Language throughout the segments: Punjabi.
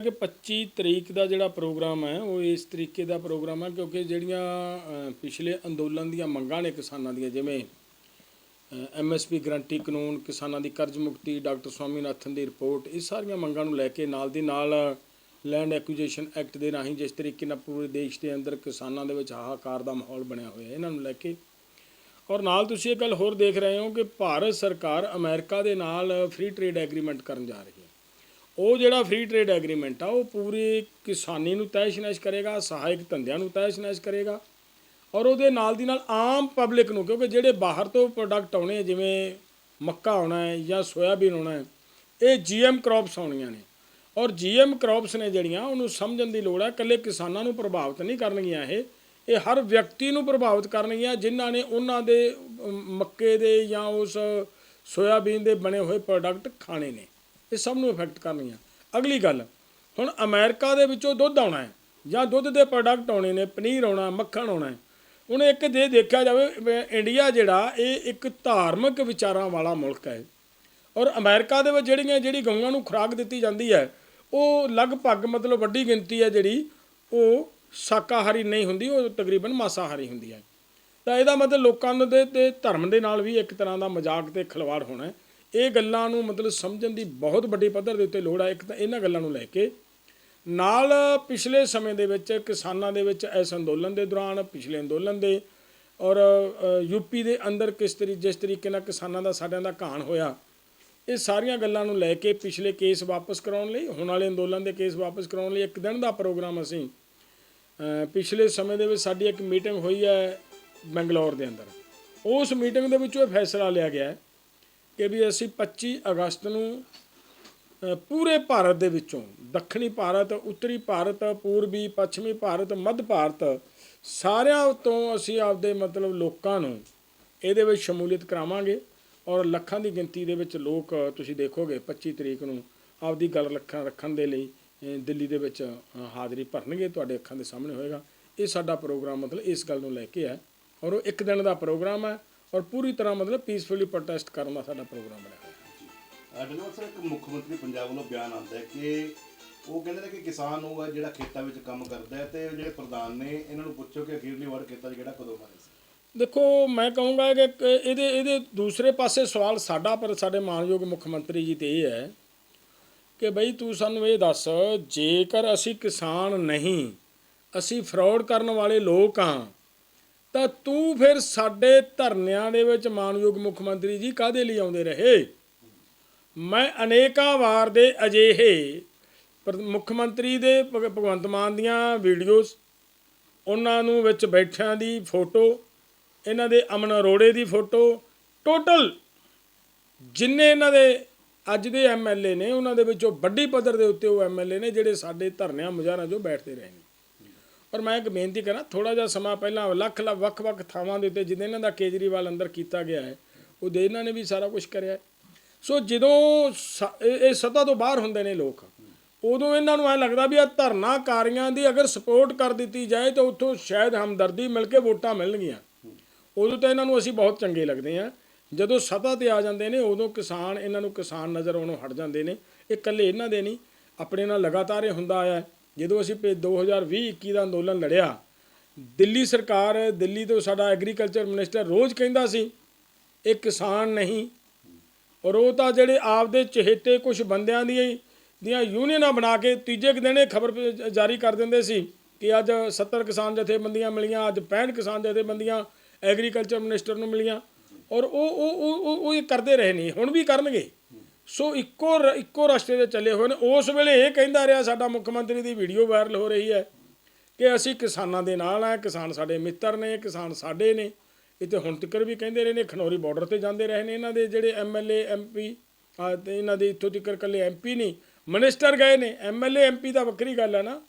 ਕਿ 25 ਤਰੀਕ ਦਾ ਜਿਹੜਾ ਪ੍ਰੋਗਰਾਮ ਹੈ, ਉਹ ਇਸ ਤਰੀਕੇ ਦਾ ਪ੍ਰੋਗਰਾਮ ਹੈ ਕਿਉਂਕਿ ਜਿਹੜੀਆਂ ਪਿਛਲੇ ਅੰਦੋਲਨ ਦੀਆਂ ਮੰਗਾਂ ਨੇ ਕਿਸਾਨਾਂ ਦੀਆਂ, ਜਿਵੇਂ ਐਮਐਸਪੀ ਗਰੰਟੀ ਕਾਨੂੰਨ, ਕਿਸਾਨਾਂ ਦੀ ਕਰਜ਼ ਮੁਕਤੀ, ਡਾਕਟਰ ਸਵਾਮੀਨਾਥਨ ਦੀ ਰਿਪੋਰਟ, ਇਹ ਸਾਰੀਆਂ ਮੰਗਾਂ ਨੂੰ ਲੈ ਕੇ ਨਾਲ ਦੀ ਨਾਲ ਲੈਂਡ ਐਕੁਜੀਸ਼ਨ ਐਕਟ ਦੇ ਰਾਹੀਂ ਜਿਸ ਤਰੀਕੇ ਨਾਲ ਪੂਰੇ ਦੇਸ਼ ਦੇ ਅੰਦਰ ਕਿਸਾਨਾਂ ਦੇ ਵਿੱਚ ਹਾਹਾਕਾਰ ਦਾ ਮਾਹੌਲ ਬਣਿਆ ਹੋਇਆ ਹੈ ਇਹਨਾਂ ਨੂੰ ਲੈ ਕੇ। ਔਰ ਨਾਲ ਤੁਸੀਂ ਇਹ ਗੱਲ ਹੋਰ ਦੇਖ ਰਹੇ ਹੋ ਕਿ ਭਾਰਤ ਸਰਕਾਰ ਅਮਰੀਕਾ ਦੇ ਨਾਲ ਫ੍ਰੀ ਟ੍ਰੇਡ ਐਗਰੀਮੈਂਟ ਕਰਨ ਜਾ ਰਹੀ ਹੈ। ਉਹ ਜਿਹੜਾ ਫ੍ਰੀ ਟ੍ਰੇਡ ਐਗਰੀਮੈਂਟ ਆ ਉਹ ਪੂਰੀ ਕਿਸਾਨੀ ਨੂੰ ਤੈਸ਼-ਨੈਸ਼ ਕਰੇਗਾ ਸਹਾਇਕ ਧੰਦਿਆਂ ਨੂੰ ਤੈਸ਼-ਨੈਸ਼ ਕਰੇਗਾ ਔਰ ਉਹਦੇ ਨਾਲ ਦੀ ਨਾਲ ਆਮ ਪਬਲਿਕ ਨੂੰ ਕਿਉਂਕਿ ਜਿਹੜੇ ਬਾਹਰ ਤੋਂ ਪ੍ਰੋਡਕਟ ਆਉਣੇ ਆ, ਜਿਵੇਂ ਮੱਕਾ ਆਉਣਾ ਹੈ ਜਾਂ ਸੋਇਆਬੀਨ ਆਉਣਾ ਹੈ ਇਹ ਜੀਐਮ ਕ੍ਰੌਪਸ ਆਉਣੀਆਂ ਨੇ ਔਰ ਜੀਐਮ ਕ੍ਰੌਪਸ ਨੇ ਜਿਹੜੀਆਂ ਉਹਨੂੰ ਸਮਝਣ ਦੀ ਲੋੜ ਹੈ ਇਕੱਲੇ ਕਿਸਾਨਾਂ ਨੂੰ ਪ੍ਰਭਾਵਿਤ ਨਹੀਂ ਕਰਨਗੀਆਂ ਇਹ ਇਹ ਹਰ ਵਿਅਕਤੀ ਨੂੰ ਪ੍ਰਭਾਵਿਤ ਕਰਨਗੀਆਂ ਜਿਨ੍ਹਾਂ ਨੇ ਉਹਨਾਂ ਦੇ ਮੱਕੇ ਦੇ ਜਾਂ ਉਸ ਸੋਇਆਬੀਨ ਦੇ ਬਣੇ ਹੋਏ ਪ੍ਰੋਡਕਟ ਖਾਣੇ ਨੇ। ਇਹ ਸਭ ਨੂੰ ਇਫੈਕਟ ਕਰਨਗੀਆਂ। ਅਗਲੀ ਗੱਲ, ਹੁਣ ਅਮਰੀਕਾ ਦੇ ਵਿੱਚੋਂ ਦੁੱਧ ਆਉਣਾ ਹੈ, ਜਾਂ ਦੁੱਧ ਦੇ ਪ੍ਰੋਡਕਟ ਆਉਣੇ ਨੇ, ਪਨੀਰ ਆਉਣਾ, ਮੱਖਣ ਆਉਣਾ ਹੁਣ ਇੱਕ ਜੇ ਦੇਖਿਆ ਜਾਵੇ ਇੰਡੀਆ ਜਿਹੜਾ, ਇਹ ਇੱਕ ਧਾਰਮਿਕ ਵਿਚਾਰਾਂ ਵਾਲਾ ਮੁਲਕ ਹੈ। ਔਰ ਅਮਰੀਕਾ ਦੇ ਵਿੱਚ ਜਿਹੜੀਆਂ, ਜਿਹੜੀ ਗਊਆਂ ਨੂੰ ਖੁਰਾਕ ਦਿੱਤੀ ਜਾਂਦੀ ਹੈ, ਉਹ ਲਗਭਗ ਮਤਲਬ ਵੱਡੀ ਗਿਣਤੀ ਹੈ ਜਿਹੜੀ, ਉਹ ਸ਼ਾਕਾਹਾਰੀ ਨਹੀਂ ਹੁੰਦੀ, ਉਹ ਤਕਰੀਬਨ ਮਾਸਾਹਾਰੀ ਹੁੰਦੀ ਹੈ। ਤਾਂ ਇਹਦਾ ਮਤਲਬ ਲੋਕਾਂ ਦੇ ਤੇ ਧਰਮ ਦੇ ਨਾਲ ਵੀ ਇੱਕ ਤਰ੍ਹਾਂ ਦਾ ਮਜ਼ਾਕ ਤੇ ਖਿਲਵਾੜ ਹੋਣਾ ਇਹ ਗੱਲਾਂ ਨੂੰ ਮਤਲਬ ਸਮਝਣ ਦੀ ਬਹੁਤ ਵੱਡੀ ਪੱਧਰ ਦੇ ਉੱਤੇ ਲੋੜ ਹੈ ਇੱਕ ਤਾਂ ਇਹਨਾਂ ਗੱਲਾਂ ਨੂੰ ਲੈ ਕੇ। ਨਾਲ ਪਿਛਲੇ ਸਮੇਂ ਦੇ ਵਿੱਚ ਕਿਸਾਨਾਂ ਦੇ ਵਿੱਚ ਇਸ ਅੰਦੋਲਨ ਦੇ ਦੌਰਾਨ ਪਿਛਲੇ ਅੰਦੋਲਨ ਦੇ ਔਰ ਅ, ਯੂਪੀ ਦੇ ਅੰਦਰ ਕਿਸ ਤਰੀ ਜਿਸ ਤਰੀਕੇ ਨਾਲ ਕਿਸਾਨਾਂ ਦਾ ਸਾਡਿਆਂ ਦਾ ਘਾਣ ਹੋਇਆ ਇਹ ਸਾਰੀਆਂ ਗੱਲਾਂ ਨੂੰ ਲੈ ਕੇ ਪਿਛਲੇ ਕੇਸ ਵਾਪਸ ਕਰਾਉਣ ਲਈ ਹੁਣ ਵਾਲੇ ਅੰਦੋਲਨ ਦੇ ਕੇਸ ਵਾਪਸ ਕਰਾਉਣ ਲਈ ਇੱਕ ਦਿਨ ਦਾ ਪ੍ਰੋਗਰਾਮ ਅਸੀਂ ਪਿਛਲੇ ਸਮੇਂ ਦੇ ਵਿੱਚ ਸਾਡੀ ਇੱਕ ਮੀਟਿੰਗ ਹੋਈ ਹੈ ਬੰਗਲੌਰ ਦੇ ਅੰਦਰ। ਉਸ ਮੀਟਿੰਗ ਦੇ ਵਿੱਚ ਇਹ ਫੈਸਲਾ ਲਿਆ ਗਿਆ ਹੈ ਕਿ ਵੀ ਅਸੀਂ 25 ਅਗਸਤ ਨੂੰ ਪੂਰੇ ਭਾਰਤ ਦੇ ਵਿੱਚੋਂ, ਦੱਖਣੀ ਭਾਰਤ, ਉੱਤਰੀ ਭਾਰਤ, ਪੂਰਬੀ, ਪੱਛਮੀ ਭਾਰਤ, ਮੱਧ ਭਾਰਤ, ਸਾਰਿਆਂ ਤੋਂ ਅਸੀਂ ਆਪਦੇ ਮਤਲਬ ਲੋਕਾਂ ਨੂੰ ਇਹਦੇ ਵਿੱਚ ਸ਼ਮੂਲੀਅਤ ਕਰਾਵਾਂਗੇ ਔਰ ਲੱਖਾਂ ਦੀ ਗਿਣਤੀ ਦੇ ਵਿੱਚ ਲੋਕ ਤੁਸੀਂ ਦੇਖੋਗੇ 25 ਤਰੀਕ ਨੂੰ ਆਪਦੀ ਗੱਲ ਰੱਖਣ ਰੱਖਣ ਦੇ ਲਈ ਦਿੱਲੀ ਦੇ ਵਿੱਚ ਹਾਜ਼ਰੀ ਭਰਨਗੇ, ਤੁਹਾਡੇ ਅੱਖਾਂ ਦੇ ਸਾਹਮਣੇ ਹੋਏਗਾ। ਇਹ ਸਾਡਾ ਪ੍ਰੋਗਰਾਮ ਮਤਲਬ ਇਸ ਗੱਲ ਨੂੰ ਲੈ ਕੇ ਹੈ ਔਰ ਉਹ ਇੱਕ ਦਿਨ ਦਾ ਪ੍ਰੋਗਰਾਮ ਹੈ। ਔਰ ਪੂਰੀ ਤਰ੍ਹਾਂ ਮਤਲਬ ਪੀਸਫੁਲੀ ਪ੍ਰੋਟੈਸਟ ਕਰਨ ਦਾ ਸਾਡਾ ਪ੍ਰੋਗਰਾਮ ਹੋਇਆ। ਹੈ ਅਡਨਵਰ ਸਰ ਇੱਕ ਮੁੱਖ ਮੰਤਰੀ ਪੰਜਾਬ ਵੱਲੋਂ ਬਿਆਨ ਆਉਂਦਾ ਹੈ ਕਿ ਉਹ ਕਹਿੰਦੇ ਨੇ ਕਿ ਕਿਸਾਨ ਉਹ ਹੈ ਜਿਹੜਾ ਖੇਤਾਂ ਵਿੱਚ ਕੰਮ ਕਰਦਾ ਹੈ ਤੇ ਜਿਹੜੇ ਪ੍ਰਧਾਨ ਨੇ ਇਹਨਾਂ ਨੂੰ ਪੁੱਛੋ ਕਿ ਅਖੀਰਲੀ ਵਾਰ ਖੇਤਾਂ 'ਚ ਕਿਹੜਾ ਕਦੋਂ ਮਾਰੇ ਸੀ? ਦੇਖੋ ਮੈਂ ਕਹੂੰਗਾ ਕਿ ਇਹਦੇ ਇਹਦੇ ਦੂਸਰੇ ਪਾਸੇ ਸਵਾਲ ਸਾਡਾ ਪਰ ਸਾਡੇ ਮਾਨਯੋਗ ਮੁੱਖ ਮੰਤਰੀ ਜੀ ਤੇ ਇਹ ਹੈ ਕਿ ਬਈ ਤੂੰ ਸਾਨੂੰ ਇਹ ਦੱਸ ਜੇਕਰ ਅਸੀਂ ਕਿਸਾਨ ਨਹੀਂ ਅਸੀਂ ਫਰਾਡ ਕਰਨ ਵਾਲੇ ਲੋਕ ਹਾਂ ਤਾਂ ਤੂੰ ਫਿਰ ਸਾਡੇ ਧਰਨਿਆਂ ਦੇ ਵਿੱਚ ਮਾਨਯੋਗ ਮੁੱਖ ਮੰਤਰੀ ਜੀ ਕਾਦੇ ਲਈ ਆਉਂਦੇ ਰਹੇ? ਮੈਂ ਅਨੇਕਾਂ ਵਾਰ ਦੇ ਅਜਿਹੇ ਮੁੱਖ ਮੰਤਰੀ ਦੇ ਭਗ- ਭਗਵੰਤ ਮਾਨ ਦੀਆਂ ਵੀਡੀਓਜ਼, ਉਹਨਾਂ ਨੂੰ ਵਿੱਚ ਬੈਠਿਆਂ ਦੀ ਫੋਟੋ, ਇਹਨਾਂ ਦੇ ਅਮਨ ਅਰੋੜੇ ਦੀ ਫੋਟੋ, ਟੋਟਲ ਜਿੰਨੇ ਇਹਨਾਂ ਦੇ ਅੱਜ ਦੇ ਐਮਐਲਏ ਨੇ, ਉਹਨਾਂ ਦੇ ਵਿੱਚੋਂ ਵੱਡੀ ਪੱਧਰ ਦੇ ਉੱਤੇ ਉਹ ਐਮਐਲਏ ਨੇ, ਜਿਹੜੇ ਸਾਡੇ ਧਰਨਿਆਂ ਮੁਜ਼ਾਹਰਾਂ 'ਚੋਂ ਬੈਠਦੇ ਰਹੇ ਨੇ। ਪਰ ਮੈਂ ਇੱਕ ਬੇਨਤੀ ਕਰਾਂ ਥੋੜਾ ਜਿਹਾ ਸਮਾਂ ਪਹਿਲਾਂ ਲੱਖ ਲੱਖ ਵੱਖ-ਵੱਖ ਥਾਵਾਂ ਦੇ ਉੱਤੇ ਜਿੱਦਾਂ ਇਹਨਾਂ ਦਾ ਕੇਜਰੀਵਾਲ ਅੰਦਰ ਕੀਤਾ ਗਿਆ ਹੈ ਉਹਦੇ ਇਹਨਾਂ ਨੇ ਵੀ ਸਾਰਾ ਕੁਝ ਕਰਿਆ ਸੋ ਜਦੋਂ ਸ- ਇਹ ਇਹ ਸੱਤਾ ਤੋਂ ਬਾਹਰ ਹੁੰਦੇ ਨੇ ਲੋਕ, ਉਦੋਂ ਇਹਨਾਂ ਨੂੰ ਐ ਲੱਗਦਾ ਵੀ ਆ ਧਰਨਾਕਾਰੀਆਂ ਦੀ ਅਗਰ ਸਪੋਰਟ ਕਰ ਦਿੱਤੀ ਜਾਏ ਤਾਂ ਉੱਥੋਂ ਸ਼ਾਇਦ ਹਮਦਰਦੀ ਮਿਲ ਕੇ ਵੋਟਾਂ ਮਿਲਣਗੀਆਂ। ਉਦੋਂ ਤਾਂ ਇਹਨਾਂ ਨੂੰ ਅਸੀਂ ਬਹੁਤ ਚੰਗੇ ਲੱਗਦੇ ਆ ਜਦੋਂ ਸੱਤਾ ਤੇ ਆ ਜਾਂਦੇ ਨੇ, ਉਦੋਂ ਕਿਸਾਨ, ਇਹਨਾਂ ਨੂੰ ਕਿਸਾਨ ਨਜ਼ਰ ਆਉਣੋਂ ਹਟ ਜਾਂਦੇ ਨੇ। ਇਹ ਇਕੱਲੇ ਇਹਨਾਂ ਦੇ ਨਹੀਂ, ਆਪਣੇ ਨਾਲ ਲਗਾਤਾਰ ਇਹ ਹੁੰਦਾ ਆਇਆ ਜਦੋਂ ਅਸੀਂ 2020-21 ਦਾ ਅੰਦੋਲਨ ਲੜਿਆ, ਦਿੱਲੀ ਸਰਕਾਰ ਦਿੱਲੀ ਤੋਂ ਸਾਡਾ ਐਗਰੀਕਲਚਰ ਮਿਨਿਸਟਰ ਰੋਜ਼ ਕਹਿੰਦਾ ਸੀ, ਇਹ ਕਿਸਾਨ ਨਹੀਂ। ਔਰ ਉਹ ਤਾਂ ਜਿਹੜੇ ਆਪਦੇ ਚਹੇਤੇ ਕੁਝ ਬੰਦਿਆਂ ਦੀਆਂ ਦੀਆਂ ਯੂਨੀਅਨਾਂ ਬਣਾ ਕੇ ਤੀਜੇ ਕੁ ਦਿਨ ਇਹ ਖਬਰ ਜਾਰੀ ਕਰ ਦਿੰਦੇ ਸੀ ਕਿ ਅੱਜ 70 ਕਿਸਾਨ ਜਥੇਬੰਦੀਆਂ ਮਿਲੀਆਂ, ਅੱਜ 65 ਕਿਸਾਨ ਜਥੇਬੰਦੀਆਂ ਐਗਰੀਕਲਚਰ ਮਿਨਿਸਟਰ ਨੂੰ ਮਿਲੀਆਂ। ਔਰ ਉਹ ਉਹ ਉਹ ਇਹ ਕਰਦੇ ਰਹੇ ਨੇ ਹੁਣ ਵੀ ਕਰਨਗੇ। ਸੋ ਇੱਕੋ ਰ- ਇੱਕੋ ਰਸਤੇ ਤੇ ਚੱਲੇ ਹੋਏ ਨੇ। ਉਸ ਵੇਲੇ ਇਹ ਕਹਿੰਦਾ ਰਿਹਾ ਸਾਡਾ ਮੁੱਖ ਮੰਤਰੀ ਦੀ ਵੀਡੀਓ ਵਾਇਰਲ ਹੋ ਰਹੀ ਹੈ ਕਿ ਅਸੀਂ ਕਿਸਾਨਾਂ ਦੇ ਨਾਲ ਆ ਕਿਸਾਨ ਸਾਡੇ ਮਿੱਤਰ ਨੇ, ਕਿਸਾਨ ਸਾਡੇ ਨੇ। ਇਹ ਤੇ ਹੁਣ ਤੱਕ ਵੀ ਕਹਿੰਦੇ ਰਹੇ ਨੇ, ਖਨੌਰੀ ਬਾਰਡਰ ਤੇ ਜਾਂਦੇ ਰਹੇ ਨੇ। ਇਹਨਾਂ ਦੇ ਜਿਹੜੇ ਐਮਐਲਏ ਐਮਪੀ ਆ ਤੇ ਇਹਨਾਂ ਦੇ ਇੱਥੋਂ ਤੱਕ ਇਕੱਲੇ ਐਮਪੀ ਨਹੀਂ, ਮਿਨਿਸਟਰ ਗਏ ਨੇ। ਐਮਐਲਏ ਐਮਪੀ ਤਾਂ ਵੱਖਰੀ ਗੱਲ ਹੈ ਨਾ।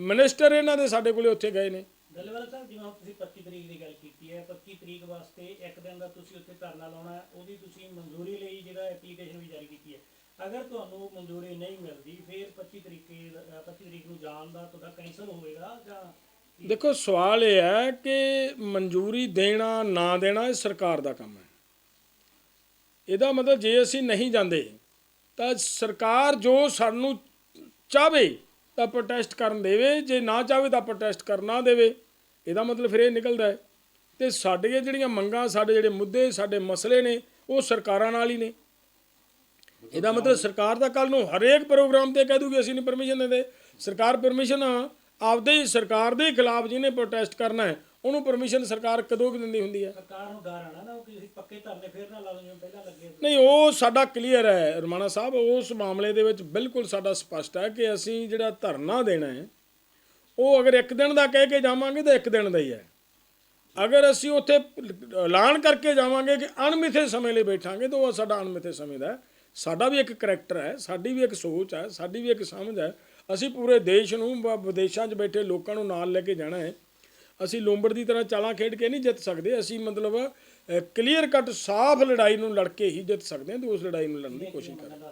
ਮਿਨਿਸਟਰ ਇਹਨਾਂ ਦੇ ਸਾਡੇ ਕੋਲੇ ਉੱਥੇ ਗਏ ਨੇ। ਗੱਲਬਾਤ ਸਾਹਿਬ, ਜਿਵੇਂ ਤੁਸੀਂ 25 ਤਰੀਕ ਦੀ ਗੱਲ ਕੀਤੀ ਹੈ 25 ਤਰੀਕ ਵਾਸਤੇ ਇੱਕ ਦਿਨ ਦਾ ਤੁਸੀਂ ਉੱਥੇ ਧਰਨਾ ਲਾਉਣਾ, ਉਹਦੀ ਤੁਸੀਂ ਮਨਜ਼ੂਰੀ ਲਈ ਜਿਹੜਾ ਐਪਲੀਕੇਸ਼ਨ ਵੀ ਜਾਰੀ ਕੀਤੀ ਹੈ ਅਗਰ ਤੁਹਾਨੂੰ ਮਨਜ਼ੂਰੀ ਨਹੀਂ ਮਿਲਦੀ, ਫਿਰ 25 ਤਰੀਕੇ 25 ਤਰੀਕ ਨੂੰ ਜਾਣ ਦਾ ਤੁਹਾਡਾ ਕੈਂਸਲ ਹੋਵੇਗਾ ਜਾਂ ਦੇਖੋ, ਸਵਾਲ ਇਹ ਹੈ ਕਿ ਮਨਜ਼ੂਰੀ ਦੇਣਾ, ਨਾ ਦੇਣਾ ਇਹ ਸਰਕਾਰ ਦਾ ਕੰਮ ਹੈ। ਇਹਦਾ ਮਤਲਬ ਜੇ ਅਸੀਂ ਨਹੀਂ ਜਾਂਦੇ, ਤਾਂ ਸਰਕਾਰ ਜੋ ਸਾਨੂੰ ਚਾਹਵੇ ਤਾਂ ਪ੍ਰੋਟੈਸਟ ਕਰਨ ਦੇਵੇ, ਜੇ ਨਾ ਚਾਹਵੇ ਤਾਂ ਪ੍ਰੋਟੈਸਟ ਕਰਨ ਨਾ ਦੇਵੇ। ਇਹਦਾ ਮਤਲਬ ਫਿਰ ਇਹ ਨਿਕਲਦਾ ਹੈ। ਤੇ ਸਾਡੀਆਂ ਜਿਹੜੀਆਂ ਮੰਗਾਂ, ਸਾਡੇ ਜਿਹੜੇ ਮੁੱਦੇ, ਸਾਡੇ ਮਸਲੇ ਨੇ, ਉਹ ਸਰਕਾਰਾਂ ਨਾਲ ਹੀ ਨੇ। ਇਹਦਾ ਮਤਲਬ ਸਰਕਾਰ ਦਾ ਕੱਲ ਨੂੰ ਹਰੇਕ ਪ੍ਰੋਗਰਾਮ ਤੇ ਕਹਿ ਦੂਗੀ ਅਸੀਂ ਨਹੀਂ ਪਰਮਿਸ਼ਨ ਦਿੰਦੇ। ਸਰਕਾਰ ਪਰਮਿਸ਼ਨ ਆਪਦੇ ਹੀ ਸਰਕਾਰ ਦੇ ਖਿਲਾਫ ਜਿਹਨੇ ਪ੍ਰੋਟੈਸਟ ਕਰਨਾ ਹੈ ਉਹਨੂੰ ਪਰਮਿਸ਼ਨ ਸਰਕਾਰ ਕਦੋਂ ਕੁ ਦਿੰਦੀ ਹੁੰਦੀ ਹੈ? ਸਰਕਾਰ ਨੂੰ ਡਰ ਆਣਾ ਨਾ ਕਿਸੇ ਪੱਕੇ ਧਰਨੇ ਫੇਰ ਨਾ ਲਾ ਜਿਵੇਂ ਪਹਿਲਾਂ ਲੱਗੇ ਨਹੀਂ ਉਹ ਸਾਡਾ ਕਲੀਅਰ ਹੈ ਰਮਾਣਾ ਸਾਹਿਬ ਉਸ ਮਾਮਲੇ ਦੇ ਵਿੱਚ ਬਿਲਕੁਲ ਸਾਡਾ ਸਪਸ਼ਟ ਹੈ ਕਿ ਅਸੀਂ ਜਿਹੜਾ ਧਰਨਾ ਦੇਣਾ ਹੈ ਉਹ ਅਗਰ ਇੱਕ ਦਿਨ ਦਾ ਕਹਿ ਕੇ ਜਾਵਾਂਗੇ ਤਾਂ ਇੱਕ ਦਿਨ ਦਾ ਹੀ ਹੈ। ਅਗਰ ਅਸੀਂ ਉੱਥੇ ਐਲਾਨ ਕਰਕੇ ਜਾਵਾਂਗੇ ਕਿ ਅਣਮਿੱਥੇ ਸਮੇਂ ਲਈ ਬੈਠਾਂਗੇ ਤਾਂ ਉਹ ਸਾਡਾ ਅਣਮਿੱਥੇ ਸਮੇਂ ਦਾ ਹੈ। ਸਾਡਾ ਵੀ ਇੱਕ ਕਰੈਕਟਰ ਹੈ, ਸਾਡੀ ਵੀ ਇੱਕ ਸੋਚ ਹੈ, ਸਾਡੀ ਵੀ ਇੱਕ ਸਮਝ ਹੈ। ਅਸੀਂ ਪੂਰੇ ਦੇਸ਼ ਨੂੰ ਬ- ਵਿਦੇਸ਼ਾਂ 'ਚ ਬੈਠੇ ਲੋਕਾਂ ਨੂੰ ਨਾਲ ਲੈ ਕੇ ਜਾਣਾ ਹੈ। ਅਸੀਂ ਲੋਂਬੜ ਦੀ ਤਰ੍ਹਾਂ ਚਾਲਾਂ ਖੇਡ ਕੇ ਨਹੀਂ ਜਿੱਤ ਸਕਦੇ, ਅਸੀਂ ਮਤਲਬ ਕਲੀਅਰ ਕੱਟ ਸਾਫ਼ ਲੜਾਈ ਨੂੰ ਲੜ ਕੇ ਹੀ ਜਿੱਤ ਸਕਦੇ ਹਾਂ ਤੇ ਉਸ ਲੜਾਈ ਨੂੰ ਲੜਨ ਦੀ ਕੋਸ਼ਿਸ਼ ਕਰਾਂਗੇ।